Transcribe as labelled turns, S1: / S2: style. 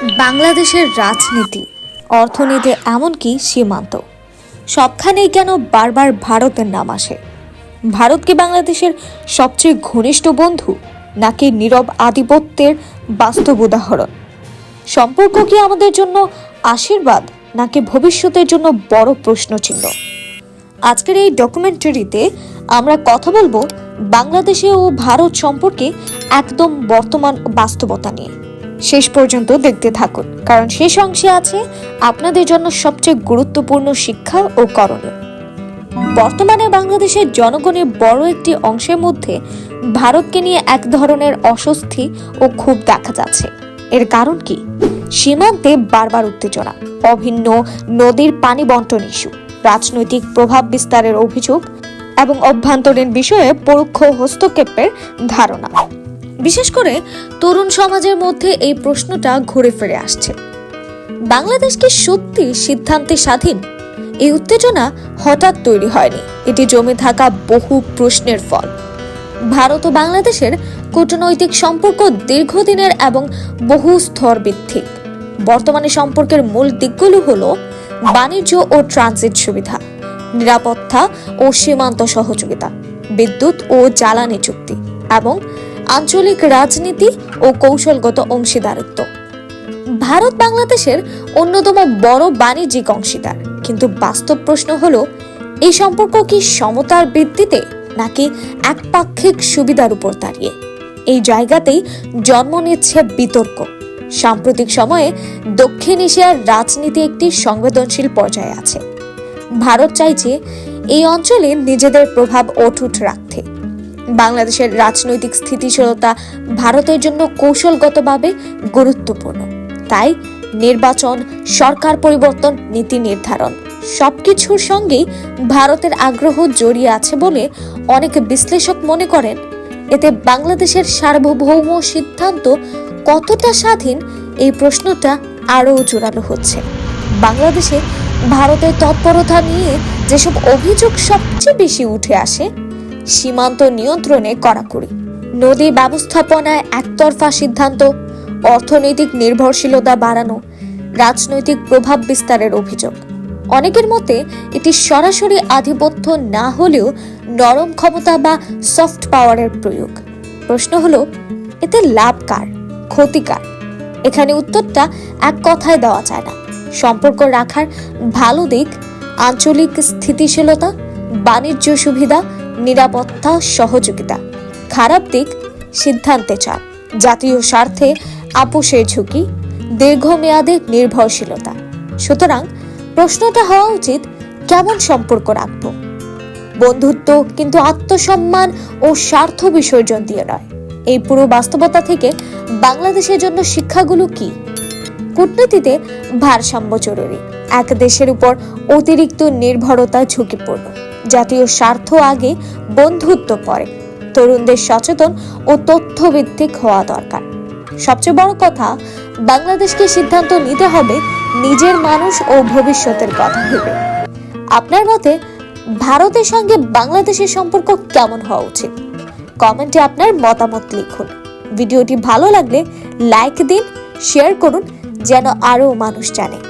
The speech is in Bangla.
S1: বাংলাদেশের রাজনীতি, অর্থনীতি, এমনকি সীমান্ত। সবখানেই কেন বারবার ভারতের নাম আসে? ভারত কি বাংলাদেশের সবচেয়ে ঘনিষ্ঠ বন্ধু, নাকি নীরব আধিপত্যের বাস্তব উদাহরণ? সম্পর্ক কি আমাদের জন্য আশীর্বাদ, নাকি ভবিষ্যতের জন্য বড় প্রশ্নচিহ্ন? আজকের এই ডকুমেন্টারিতে আমরা কথা বলব বাংলাদেশে ও ভারত সম্পর্কে একদম বর্তমান বাস্তবতা নিয়ে। শেষ পর্যন্ত দেখতে থাকুন। কারণ শেষ অংশে আছে আপনাদের জন্য সবচেয়ে গুরুত্বপূর্ণ শিক্ষা ও করণীয়। বর্তমানে বাংলাদেশের জনগণের বড় একটি অংশের মধ্যে ভারতকে নিয়ে এক ধরনের অস্বস্তি ও ক্ষোভ দেখা যাচ্ছে। এর কারণ কি? সীমান্তে বারবার উত্তেজনা, অভিন্ন নদীর পানি বন্টন ইস্যু, রাজনৈতিক প্রভাব বিস্তারের অভিযোগ এবং অভ্যন্তরীণ বিষয়ে পরোক্ষ হস্তক্ষেপের ধারণা। বিশেষ করে তরুণ সমাজের মধ্যে এই প্রশ্নটা ঘুরে ফিরে আসছে। বাংলাদেশ কি সত্যি সিদ্ধান্তে স্বাধীন? এই উত্তেজনা হঠাৎ তৈরি হয়নি। এটি জমে থাকা বহু প্রশ্নের ফল। ভারত ও বাংলাদেশের কূটনৈতিক সম্পর্ক দীর্ঘদিনের এবং বহু স্তর ভিত্তিক বর্তমানে সম্পর্কের মূল দিকগুলো হলো বাণিজ্য ও ট্রানজিট সুবিধা, নিরাপত্তা ও সীমান্ত সহযোগিতা, বিদ্যুৎ ও জ্বালানি চুক্তি এবং আঞ্চলিক রাজনীতি ও কৌশলগত অংশীদারিত্ব। ভারত বাংলাদেশের অন্যতম বড় বাণিজ্যিক অংশীদার। কিন্তু বাস্তব প্রশ্ন হলো এই সম্পর্ক কি সমতার ভিত্তিতে নাকি একপাক্ষিক সুবিধার উপর দাঁড়িয়ে? এই জায়গাতেই জন্ম নিচ্ছে বিতর্ক। সাম্প্রতিক সময়ে দক্ষিণ এশিয়ার রাজনীতি একটি সংবেদনশীল পর্যায়ে আছে। ভারত চাইছে এই অঞ্চলে নিজেদের প্রভাব অটুট রাখতে। বাংলাদেশের রাজনৈতিক স্থিতিশীলতা ভারতের জন্য কৌশলগতভাবে গুরুত্বপূর্ণ। তাই নির্বাচন, সরকার পরিবর্তন, নীতি নির্ধারণ সবকিছুর সঙ্গেই ভারতের আগ্রহ জড়িয়ে আছে বলে অনেক বিশ্লেষক মনে করেন। এতে বাংলাদেশের সার্বভৌম সিদ্ধান্ত কতটা স্বাধীন, এই প্রশ্নটা আরও জোরালো হচ্ছে। বাংলাদেশে ভারতের তৎপরতা নিয়ে যেসব অভিযোগ সবচেয়ে বেশি উঠে আসে সীমান্ত নিয়ন্ত্রণে কড়াকড়ি। নদী ব্যবস্থাপনায় একতরফা সিদ্ধান্ত, অর্থনৈতিক নির্ভরশীলতা বাড়ানো, রাজনৈতিক প্রভাব বিস্তারের অভিযোগ। অনেকের মতে, এটি সরাসরি আধিপত্য না হলেও নরম ক্ষমতা বা সফট পাওয়ারের প্রয়োগ। প্রশ্ন হলো, এতে লাভ কার, ক্ষতি কার? এখানে উত্তরটা এক কথায় দেওয়া যায় না। সম্পর্ক রাখার ভালো দিক, আঞ্চলিক স্থিতিশীলতা, বাণিজ্য সুবিধা নিরাপত্তা, সহযোগিতা। খারাপ দিক, সিদ্ধান্তে চাপ। জাতীয় স্বার্থে আপোষের ঝুঁকি, দীর্ঘমেয়াদে নির্ভরশীলতা। সুতরাং প্রশ্নটা হওয়া উচিত, কেমন সম্পর্ক রাখব? বন্ধুত্ব কিন্তু আত্মসম্মান ও স্বার্থ বিসর্জন দিয়ে নয়। এই পুরো বাস্তবতা থেকে বাংলাদেশের জন্য শিক্ষাগুলো কি? কূটনীতিতে ভারসাম্য জরুরি। এক দেশের উপর অতিরিক্ত নির্ভরতা ঝুঁকিপূর্ণ। জাতীয় স্বার্থ আগে বন্ধুত্ব পরে। তরুণদের সচেতন ও তথ্যভিত্তিক হওয়া দরকার। সবচেয়ে বড় কথা, বাংলাদেশকে সিদ্ধান্ত নিতে হবে নিজের মানুষ ও ভবিষ্যতের কথা ভেবে। আপনার মতে, ভারতের সঙ্গে বাংলাদেশের সম্পর্ক কেমন হওয়া উচিত? কমেন্টে আপনার মতামত লিখুন। ভিডিওটি ভালো লাগলে লাইক দিন, শেয়ার করুন, যেন আরও মানুষ জানে।